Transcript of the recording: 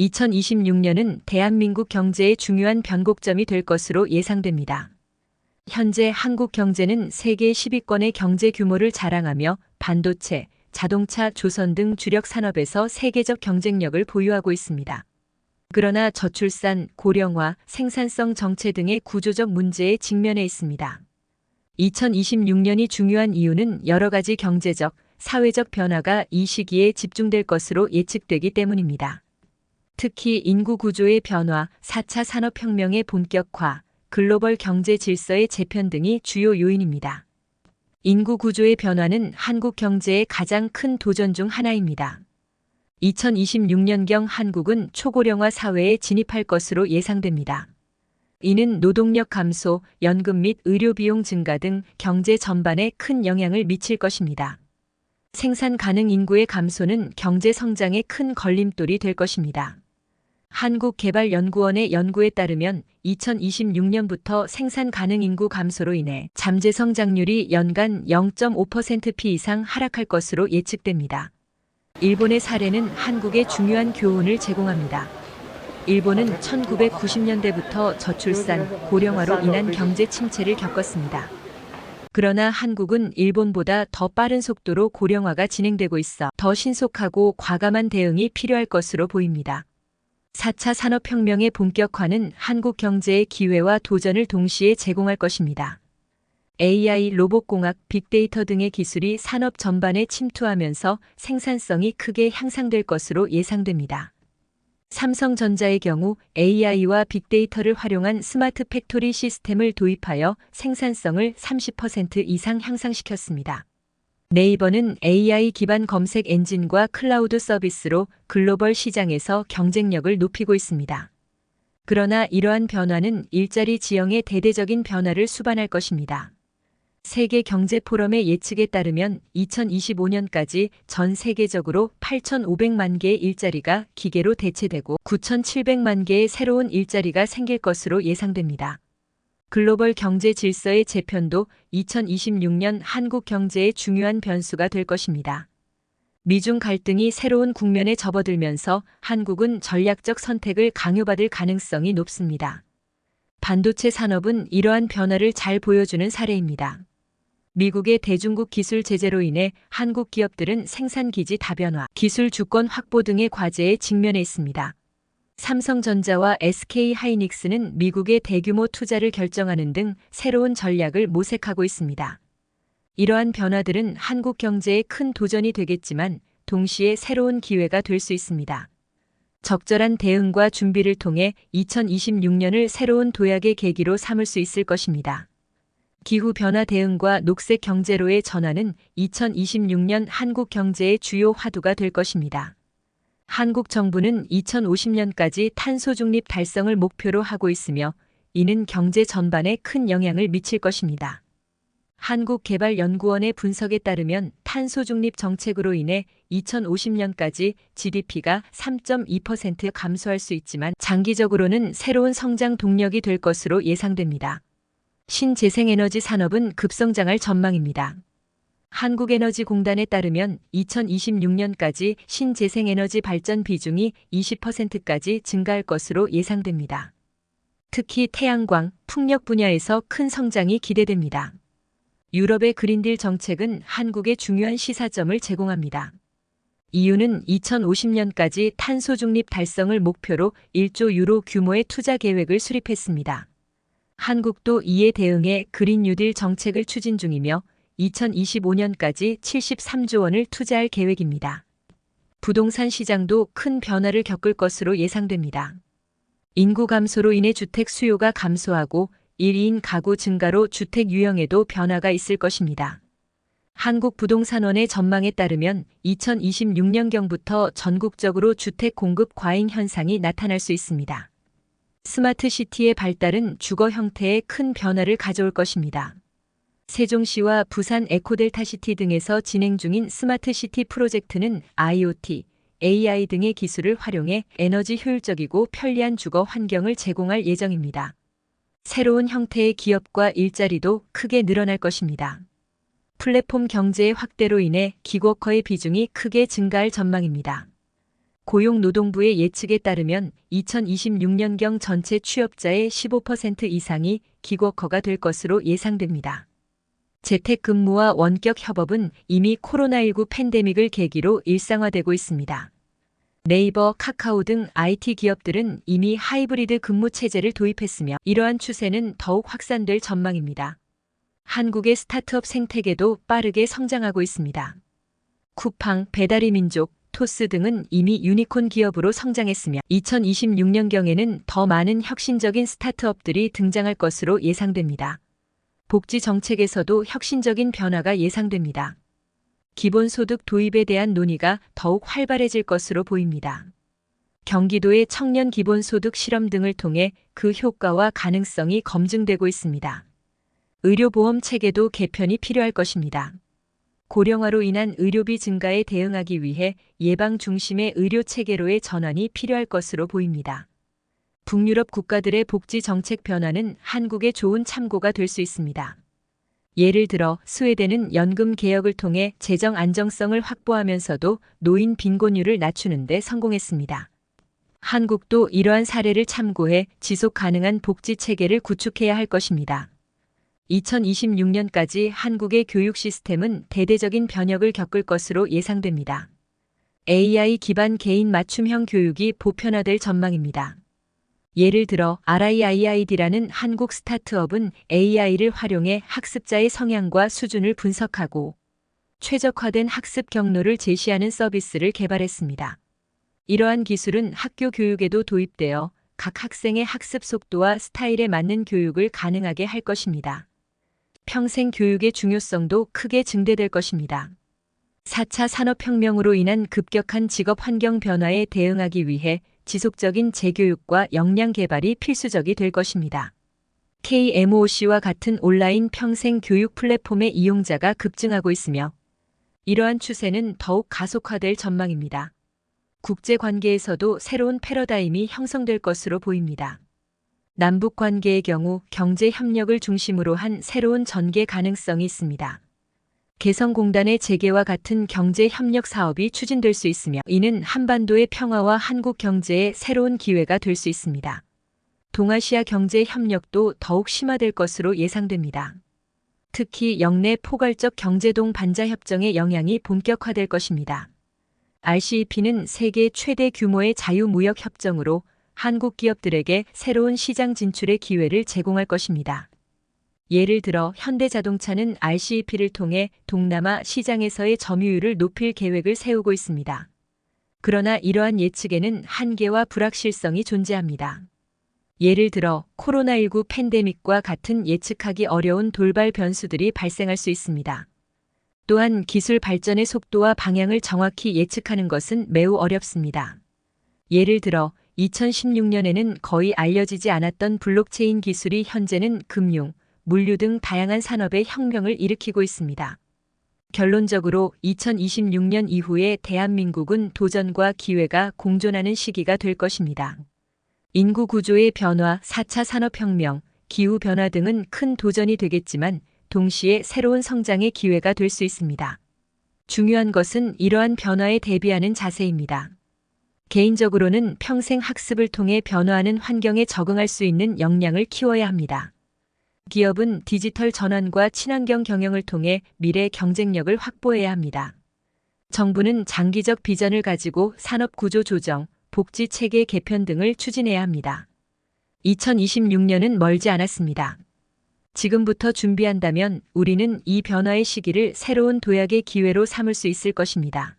2026년은 대한민국 경제의 중요한 변곡점이 될 것으로 예상됩니다. 현재 한국 경제는 세계 10위권의 경제 규모를 자랑하며 반도체, 자동차, 조선 등 주력 산업에서 세계적 경쟁력을 보유하고 있습니다. 그러나 저출산, 고령화, 생산성 정체 등의 구조적 문제에 직면해 있습니다. 2026년이 중요한 이유는 여러 가지 경제적, 사회적 변화가 이 시기에 집중될 것으로 예측되기 때문입니다. 특히 인구 구조의 변화, 4차 산업혁명의 본격화, 글로벌 경제 질서의 재편 등이 주요 요인입니다. 인구 구조의 변화는 한국 경제의 가장 큰 도전 중 하나입니다. 2026년경 한국은 초고령화 사회에 진입할 것으로 예상됩니다. 이는 노동력 감소, 연금 및 의료 비용 증가 등 경제 전반에 큰 영향을 미칠 것입니다. 생산 가능 인구의 감소는 경제 성장에 큰 걸림돌이 될 것입니다. 한국개발연구원의 연구에 따르면 2026년부터 생산 가능 인구 감소로 인해 잠재 성장률이 연간 0.5%p 이상 하락할 것으로 예측됩니다. 일본의 사례는 한국에 중요한 교훈을 제공합니다. 일본은 1990년대부터 저출산, 고령화로 인한 경제 침체를 겪었습니다. 그러나 한국은 일본보다 더 빠른 속도로 고령화가 진행되고 있어 더 신속하고 과감한 대응이 필요할 것으로 보입니다. 4차 산업혁명의 본격화는 한국 경제의 기회와 도전을 동시에 제공할 것입니다. AI, 로봇공학, 빅데이터 등의 기술이 산업 전반에 침투하면서 생산성이 크게 향상될 것으로 예상됩니다. 삼성전자의 경우 AI와 빅데이터를 활용한 스마트 팩토리 시스템을 도입하여 생산성을 30% 이상 향상시켰습니다. 네이버는 AI 기반 검색 엔진과 클라우드 서비스로 글로벌 시장에서 경쟁력을 높이고 있습니다. 그러나 이러한 변화는 일자리 지형의 대대적인 변화를 수반할 것입니다. 세계 경제 포럼의 예측에 따르면 2025년까지 전 세계적으로 8,500만 개의 일자리가 기계로 대체되고 9,700만 개의 새로운 일자리가 생길 것으로 예상됩니다. 글로벌 경제 질서의 재편도 2026년 한국 경제의 중요한 변수가 될 것입니다. 미중 갈등이 새로운 국면에 접어들면서 한국은 전략적 선택을 강요받을 가능성이 높습니다. 반도체 산업은 이러한 변화를 잘 보여주는 사례입니다. 미국의 대중국 기술 제재로 인해 한국 기업들은 생산 기지 다변화, 기술 주권 확보 등의 과제에 직면해 있습니다. 삼성전자와 SK 하이닉스는 미국의 대규모 투자를 결정하는 등 새로운 전략을 모색하고 있습니다. 이러한 변화들은 한국 경제에 큰 도전이 되겠지만 동시에 새로운 기회가 될 수 있습니다. 적절한 대응과 준비를 통해 2026년을 새로운 도약의 계기로 삼을 수 있을 것입니다. 기후 변화 대응과 녹색 경제로의 전환은 2026년 한국 경제의 주요 화두가 될 것입니다. 한국 정부는 2050년까지 탄소 중립 달성을 목표로 하고 있으며 이는 경제 전반에 큰 영향을 미칠 것입니다. 한국개발연구원의 분석에 따르면 탄소 중립 정책으로 인해 2050년까지 GDP가 3.2% 감소할 수 있지만 장기적으로는 새로운 성장 동력이 될 것으로 예상됩니다. 신재생에너지 산업은 급성장할 전망입니다. 한국에너지공단에 따르면 2026년까지 신재생에너지 발전 비중이 20%까지 증가할 것으로 예상됩니다. 특히 태양광, 풍력 분야에서 큰 성장이 기대됩니다. 유럽의 그린딜 정책은 한국에 중요한 시사점을 제공합니다. 이유는 2050년까지 탄소 중립 달성을 목표로 1조 유로 규모의 투자 계획을 수립했습니다. 한국도 이에 대응해 그린 뉴딜 정책을 추진 중이며 2025년까지 73조 원을 투자할 계획입니다. 부동산 시장도 큰 변화를 겪을 것으로 예상됩니다. 인구 감소로 인해 주택 수요가 감소하고 1인 가구 증가로 주택 유형에도 변화가 있을 것입니다. 한국부동산원의 전망에 따르면 2026년경부터 전국적으로 주택 공급 과잉 현상이 나타날 수 있습니다. 스마트 시티의 발달은 주거 형태에 큰 변화를 가져올 것입니다. 세종시와 부산 에코델타시티 등에서 진행 중인 스마트시티 프로젝트는 IoT, AI 등의 기술을 활용해 에너지 효율적이고 편리한 주거 환경을 제공할 예정입니다. 새로운 형태의 기업과 일자리도 크게 늘어날 것입니다. 플랫폼 경제의 확대로 인해 기고커의 비중이 크게 증가할 전망입니다. 고용노동부의 예측에 따르면 2026년경 전체 취업자의 15% 이상이 기워커가 될 것으로 예상됩니다. 재택근무와 원격 협업은 이미 코로나19 팬데믹을 계기로 일상화되고 있습니다. 네이버, 카카오 등 IT 기업들은 이미 하이브리드 근무 체제를 도입했으며 이러한 추세는 더욱 확산될 전망입니다. 한국의 스타트업 생태계도 빠르게 성장하고 있습니다. 쿠팡, 배달의 민족, 토스 등은 이미 유니콘 기업으로 성장했으며 2026년경에는 더 많은 혁신적인 스타트업들이 등장할 것으로 예상됩니다. 복지 정책에서도 혁신적인 변화가 예상됩니다. 기본소득 도입에 대한 논의가 더욱 활발해질 것으로 보입니다. 경기도의 청년 기본소득 실험 등을 통해 그 효과와 가능성이 검증되고 있습니다. 의료보험 체계도 개편이 필요할 것입니다. 고령화로 인한 의료비 증가에 대응하기 위해 예방 중심의 의료 체계로의 전환이 필요할 것으로 보입니다. 북유럽 국가들의 복지 정책 변화는 한국에 좋은 참고가 될 수 있습니다. 예를 들어 스웨덴은 연금 개혁을 통해 재정 안정성을 확보하면서도 노인 빈곤율을 낮추는 데 성공했습니다. 한국도 이러한 사례를 참고해 지속 가능한 복지 체계를 구축해야 할 것입니다. 2026년까지 한국의 교육 시스템은 대대적인 변혁을 겪을 것으로 예상됩니다. AI 기반 개인 맞춤형 교육이 보편화될 전망입니다. 예를 들어 RIIID라는 한국 스타트업은 AI를 활용해 학습자의 성향과 수준을 분석하고 최적화된 학습 경로를 제시하는 서비스를 개발했습니다. 이러한 기술은 학교 교육에도 도입되어 각 학생의 학습 속도와 스타일에 맞는 교육을 가능하게 할 것입니다. 평생 교육의 중요성도 크게 증대될 것입니다. 4차 산업혁명으로 인한 급격한 직업 환경 변화에 대응하기 위해 지속적인 재교육과 역량 개발이 필수적이 될 것입니다. KMOC와 같은 온라인 평생 교육 플랫폼의 이용자가 급증하고 있으며 이러한 추세는 더욱 가속화될 전망입니다. 국제 관계에서도 새로운 패러다임이 형성될 것으로 보입니다. 남북 관계의 경우 경제 협력을 중심으로 한 새로운 전개 가능성이 있습니다. 개성공단의 재개와 같은 경제 협력 사업이 추진될 수 있으며 이는 한반도의 평화와 한국 경제의 새로운 기회가 될 수 있습니다. 동아시아 경제 협력도 더욱 심화될 것으로 예상됩니다. 특히 영내 포괄적 경제동 반자 협정의 영향이 본격화될 것입니다. RCEP는 세계 최대 규모의 자유무역 협정으로 한국 기업들에게 새로운 시장 진출의 기회를 제공할 것입니다. 예를 들어 현대자동차는 RCEP를 통해 동남아 시장에서의 점유율을 높일 계획을 세우고 있습니다. 그러나 이러한 예측에는 한계와 불확실성이 존재합니다. 예를 들어 코로나19 팬데믹과 같은 예측하기 어려운 돌발 변수들이 발생할 수 있습니다. 또한 기술 발전의 속도와 방향을 정확히 예측하는 것은 매우 어렵습니다. 예를 들어 2016년에는 거의 알려지지 않았던 블록체인 기술이 현재는 금융, 물류 등 다양한 산업의 혁명을 일으키고 있습니다. 결론적으로 2026년 이후에 대한민국은 도전과 기회가 공존하는 시기가 될 것입니다. 인구 구조의 변화, 4차 산업혁명, 기후변화 등은 큰 도전이 되겠지만 동시에 새로운 성장의 기회가 될 수 있습니다. 중요한 것은 이러한 변화에 대비하는 자세입니다. 개인적으로는 평생 학습을 통해 변화하는 환경에 적응할 수 있는 역량을 키워야 합니다. 기업은 디지털 전환과 친환경 경영을 통해 미래 경쟁력을 확보해야 합니다. 정부는 장기적 비전을 가지고 산업 구조 조정, 복지 체계 개편 등을 추진해야 합니다. 2026년은 멀지 않았습니다. 지금부터 준비한다면 우리는 이 변화의 시기를 새로운 도약의 기회로 삼을 수 있을 것입니다.